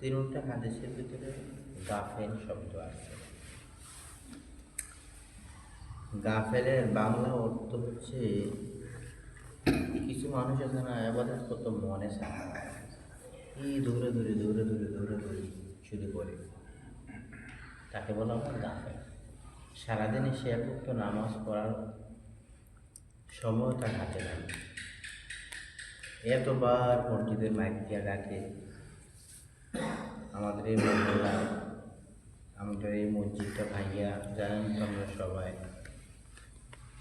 তিনটা হাদিসের ভিতরে গাফেল শব্দ আছে। গাফেলের বাংলা অর্থ হচ্ছে, কিছু মানুষ আছে না, আবাদত কত মনে চায় এই দৌড়ে দৌড়ে দৌড়ে দৌড়ে দৌড়ে দৌড়ে শুরু করে। তাকে বলা হয় গাফেল। সারাদিনে সে একক নামাজ পড়ার সময় তার হাতে নাই এতবার মসজিদের মাইক দিয়ে ডাকে আমাদের এই মহিলা আমাদের এই মসজিদটা ভাইয়া জানেন তো আমরা সবাই,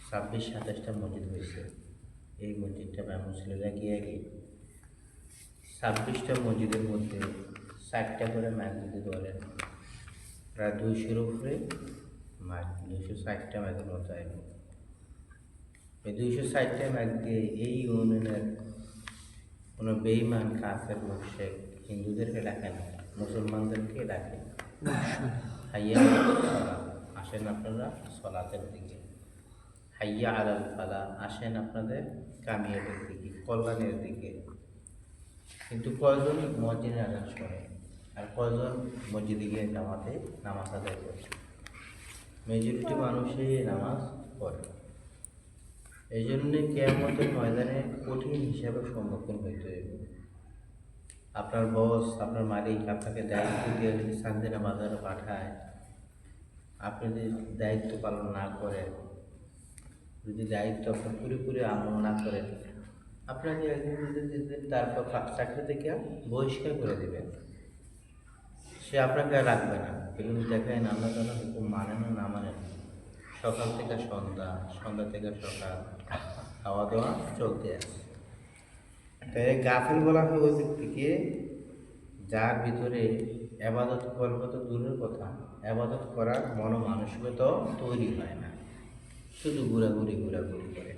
ছাব্বিশ, সাতাশটা মসজিদ হয়েছে। এই মসজিদটা ব্যায়াম ছেলেরা গিয়ে গিয়ে ছাব্বিশটা মসজিদের মধ্যে ষাটটা করে মাইক যদি ধরেন প্রায় দুইশোর উপরে মাইক দুইশো ষাটটা মাইকের মতো আইব। এই দুইশো ষাটটা মাইক দিয়ে এই ইউনিয়নের কোনো বেইমান কাফের মুশেক হিন্দুদেরকে ডাকে না মুসলমানদেরকে ডাকে হাইয়া আসেন আপনারা সলাতের দিকে। হাইয়া আলাল ফালা আসেন আপনাদের কামিয়াতের দিকে কল্যাণের দিকে। কিন্তু কয়জন মসজিদে আজান শোনে? আর কয়জন মসজিদে গিয়ে জামাতে নামাজ আদায় করে? মেজরিটি মানুষই নামাজ পড়ে। এই জন্যে কেয়ামতের ময়দানে কঠিন হিসাবে সম্মুখীন হইতে হইবে। আপনার বস আপনার মালিক আপনাকে দায়িত্ব দিয়ে যদি সান্দিনা বাজারে পাঠায়, আপনি যদি দায়িত্ব পালন না করেন, যদি দায়িত্ব আপনি পুরোপুরি আমল না করেন, আপনাকে একদিন তারপর চাকরি থেকে বহিষ্কার করে দেবেন। সে আপনাকে আর রাখবে না। এগুলো দেখেন আল্লাহ তালা হুকুম মানে না না মানে সকাল থেকে সন্ধ্যা সন্ধ্যা থেকে সকাল খাওয়া দাওয়া চলতে আছে। তাই গাফেল বলা হয় ওই ব্যক্তিকে যার ভিতরে আবাদত করব তো দূরের কথা, আবাদত করার মন মানসিকতা তৈরি হয় না। শুধু ঘোরাঘুরি ঘোরাঘুরি করে।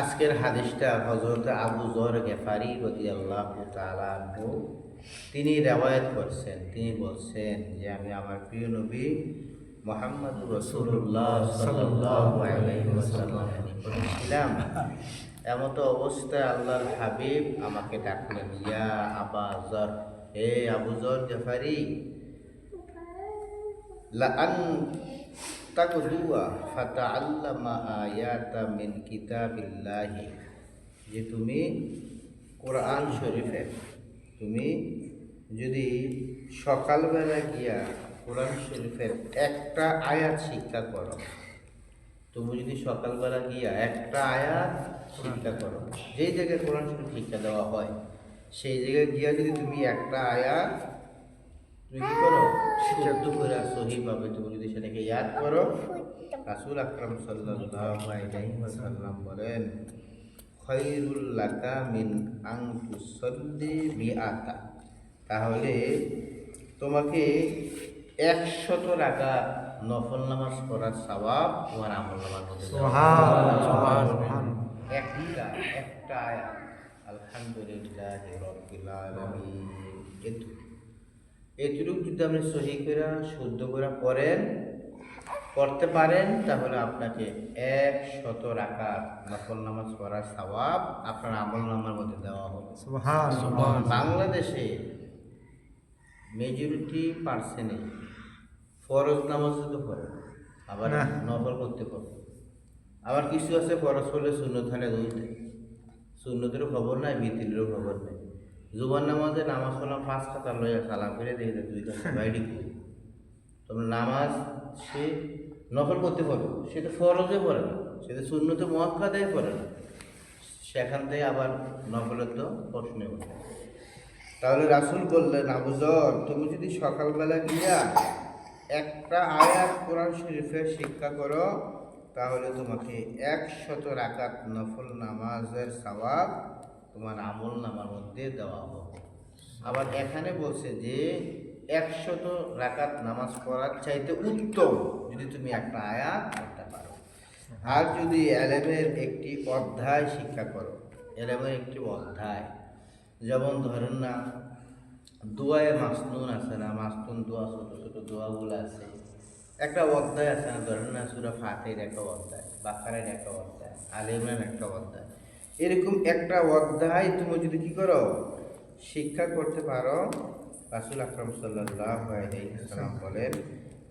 আজকের হাদিসটা হজরত আবু জর গেফারি রদি আল্লাহ তিনি রেওয়ায়ত করছেন। তিনি বলছেন যে, আমি আমার প্রিয় নবী মোহাম্মদ রসুল্লাহ এমত অবস্থায় আল্লাহর হাবিব আমাকে ডাকলেন, ইয়া আবা জর, হে আবু জর গেফারি লাআন তাকদুয়া ফাতাআল্লামা আয়াতা মিন কিতাবিল্লাহি, যে তুমি কোরআন শরীফে, তুমি যদি সকালবেলা গিয়া কোরআন শরীফের একটা আয়াত শিক্ষা করো তুমি যদি সকালবেলা গিয়া একটা আয়াত শিক্ষা করো, যেই জায়গায় কোরআন শরীফ শিক্ষা দেওয়া হয়, সেই জায়গায় গিয়া যদি তুমি একটা আয়াত তুমি কি করো? শুদ্ধ করে সহিভাবে তুমি যদি সেটাকে ইয়াদ করো, রাসূল আকরাম ওয়াসাল্লাম বলেন খৈরুল লাকা মিন আং মিআতা। তাহলে তোমাকে একশত টাকা নফল নামাজ পড়ার সওয়াব তোমার আমল সুবহান। একটা আয়াত। আলহামদুলিল্লাহ রব্বিল আলামিন। এটুকু এটুকু যদি আপনি সহি করে শুদ্ধ করে পড়েন পড়তে পারেন তাহলে আপনাকে এক শত রাকাত নফল নামাজ পড়ার সওয়াব আপনার আমল নামার মধ্যে দেওয়া হবে। বাংলাদেশে মেজরিটি পার্সেন্টে ফরজ নামাজ তো পড়ে আবার। নফল করতে পারবে। আবার কিছু আছে ফরজ পড়লে শূন্য থানে দুইতে শূন্যতেরও খবর নাই ভিতিলেরও খবর নাই। জুবান নামাজে নামাজ পড়লাম পাঁচ খাতা লইয়া সালাম করে দেখে দেয় দুই বাইরে তোমরা নামাজ সে নফল করতে পারবে। সে তো ফরজে পড়ে না। সে তো শূন্যতে মহাক্কাদায় পড়ে না। সেখান থেকে আবার নফলের তো প্রশ্নে ওঠে। তাহলে রাসুল বললেন আবুজর তুমি যদি সকালবেলা গিয়া একটা আয়াত কোরআন শরীফের শিক্ষা করো, তাহলে তোমাকে একশত রাকাত নফল নামাজের সওয়াব তোমার আমল নামার মধ্যে দেওয়া হবে। আবার এখানে বলছে যে, একশত রাকাত নামাজ পড়ার চাইতে উত্তম যদি তুমি একটা আয়াত পড়তে পারো। আর যদি এলেমের একটি অধ্যায় শিক্ষা করো, এলেমের একটি অধ্যায়, যেমন ধরেন না, দোয়ায় মাসনুন আছে না, মাসনুন দোয়া ছোট। দোয়াগুলো আছে। একটা অধ্যায় আছে না ধরেন না সুরা ফাতের একটা অধ্যায় বাকারের একটা অধ্যায় আলিমের একটা অধ্যায়। এরকম একটা অধ্যায় তুমি যদি কি করো? শিক্ষা করতে পারো। রাসুল আকরম সাল্লাম বলেন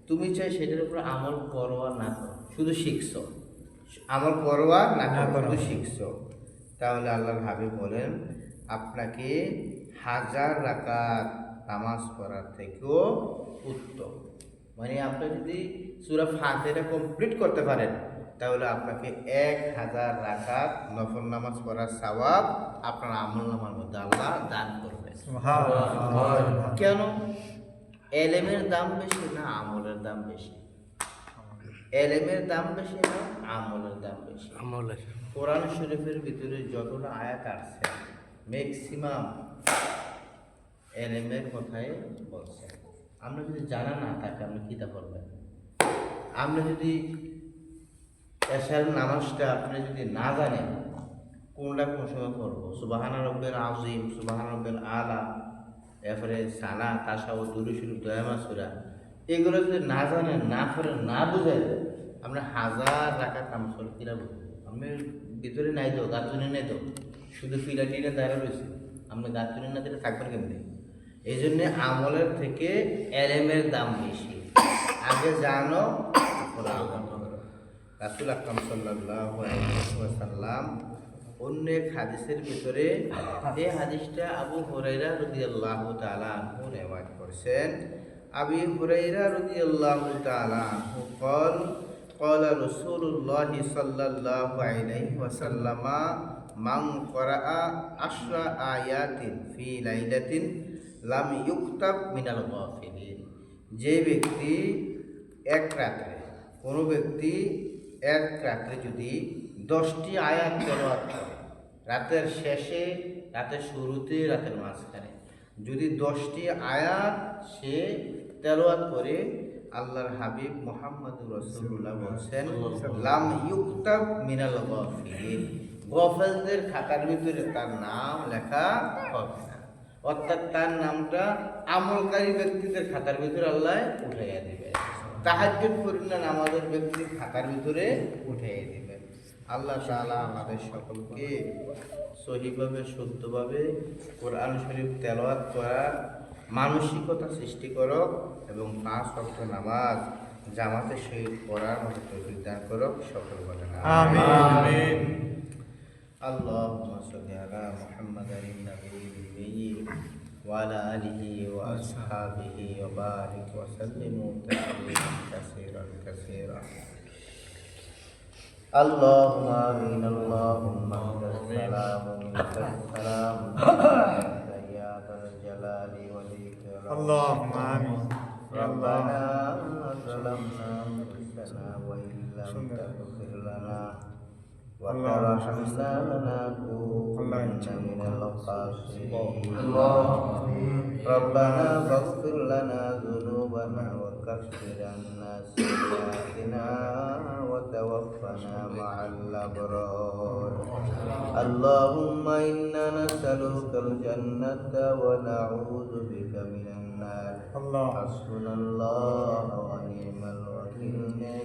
তুমি চাই সেটার উপর আমল করোয়া না করো শুধু শিখছো। আমল করোয়া না না করো। করো। শিখছো। তাহলে আল্লাহর হাবিব বলেন আপনাকে হাজার রাকাত নামাজ পড়ার থেকেও উত্তম। মানে আপনি যদি সুরা ফাতেরা কমপ্লিট করতে পারেন তাহলে আপনাকে এক হাজার রাকাত নফর নামাজ পড়ার সওয়াব আপনার আমল নামার মধ্যে আল্লাহ দান করবে। কেন? এলেমের দাম বেশি না আমলের দাম বেশি? এলেমের দাম বেশি না আমলের দাম বেশি? আমলের কোরআন শরীফের ভিতরে যতটা আয়াত আসছে ম্যাক্সিমাম এলেমের কথাই বলছে। আমরা যদি জানা না থাকে, আপনি কিতা করবেন আপনি যদি এশার নামাজটা আপনি যদি না জানেন, কোনটা কোন সময় করব সুবাহানা রব্বের আজিম সুবাহানা রব্বের আলা, এরপরে সানা তাসাও দুরু, শুরু, দয়ামা, সুরা, এগুলো যদি না জানেন, না করেন না বুঝেন, আপনি হাজার টাকা কাম করে বুঝবেন আপনি ভিতরে নাই তো গাছুনি নাই তো, শুধু ফিলাটিনে দাঁড়া রয়েছে। আপনি গাছুনি না দিলে থাকবেন কেমনি? এই জন্য আমলের থেকে এলেমের দাম বেশি আগে জানো তারপর আমল করো। রাসুল আকরাম সাল্লাল্লাহু আলাইহি ওয়াসাল্লাম অন্য এক হাদিসের ভিতরে এই হাদিসটা আবু হুরাইরা রাদিয়াল্লাহু তাআলা আনহু রিওয়ায়াত করেছেন আবি হুরাইরা রাদিয়াল্লাহু তাআলা আনহু قال قال رسول الله صلى الله عليه وسلم من قرأ عشر آيات في ليلة লাম ইউক্তাব মিনাল গাফিলিন। যে ব্যক্তি এক রাত্রে, কোনো ব্যক্তি এক রাত্রে যদি দশটি আয়াত তেলাওয়াত করে, রাতের শেষে, রাতের শুরুতে, রাতের মাঝখানে, যদি দশটি আয়াত সে তেলাওয়াত করে, আল্লাহর হাবিব মোহাম্মদ রসুল্লাহ বলছেন, লাম ইউক্তাব মিনাল গাফিলিন। গফেলদের খাতার ভিতরে তার নাম লেখা হবে না। অর্থাৎ তার নামটা আমলকারী ব্যক্তিদের খাতার ভিতরে আল্লাহ উঠাইয়া দিবে তাহাজ্জুদ পরিণাম আমাদের ব্যক্তির খাতার ভিতরে উঠাইয়া দিবে আল্লাহ তাআলা আমাদের সকলকে সহিভাবে শুদ্ধভাবে কোরআন শরীফ তেলাওয়াত করার মানসিকতা সৃষ্টি করক এবং পাঁচ ওয়াক্ত নামাজ জামাতের সহিত পড়ার মতো তৌফিক দান করক সকল বলেন আমিন اللهم صل على محمد النبي الأمي وعلى آله وأصحابه وبارك وسلم تسليما كثيرا كثيرا. اللهم آمين اللهم أنت السلام ومنك السلام يا ذا الجلال والإكرام. اللهم آمين. ربنا ظلمنا أنفسنا وإن لم تغفر لنا. وترحمنا لنكونن من الخاسرين ربنا فاغفر لنا ذنوبنا وكفر عنا سيئاتنا وتوفنا مع الأبرار. اللهم إنا نسألك الجنة ونعوذ بك من النار. حسبنا الله ونعم الوكيل.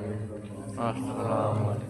啊。